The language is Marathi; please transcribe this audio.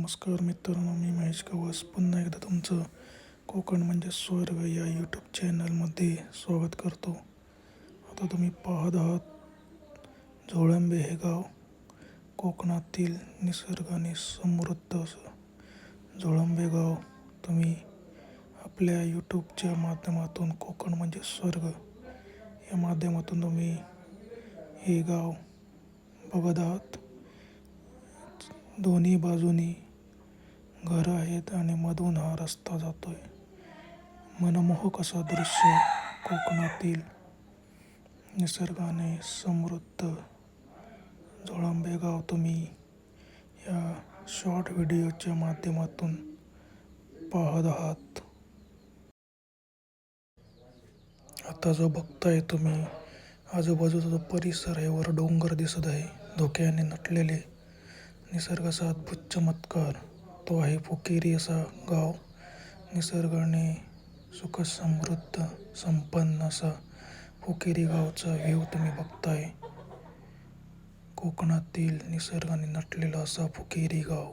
नमस्कार मित्रांनो मी महेश कवास पुन्हा एकदा तुमचं कोकण म्हणजे स्वर्ग या यूट्यूब चॅनलमध्ये स्वागत करतो. आता तुम्ही पाहत आहात झोळंबे हे गाव. कोकणातील निसर्गाने समृद्ध असं झोळंबे गाव. तुम्ही आपल्या यूट्यूबच्या माध्यमातून कोकण म्हणजे स्वर्ग या माध्यमातून तुम्ही हे गाव बघत आहात. दोन्ही बाजूनी घरं आहेत आणि मधून हा रस्ता जातोय. मनमोहक असा दृश्य कोकणातील निसर्गाने समृद्ध. झोळांबे गाव तुम्ही या शॉर्ट व्हिडिओच्या माध्यमातून पाहत आहात. आता जो बघताय तुम्ही आजूबाजूचा जो परिसर आहे वर डोंगर दिसत आहे. धोक्याने नटलेले निसर्गाचा अद्भुत चमत्कार. तो आहे फुकेरी असा गाव. निसर्गाने सुख समृद्ध संपन्न असा फुकेरी गावचा व्ह्यू तुम्ही बघताय. कोकणातील निसर्गाने नटलेला असा फुकेरी गाव.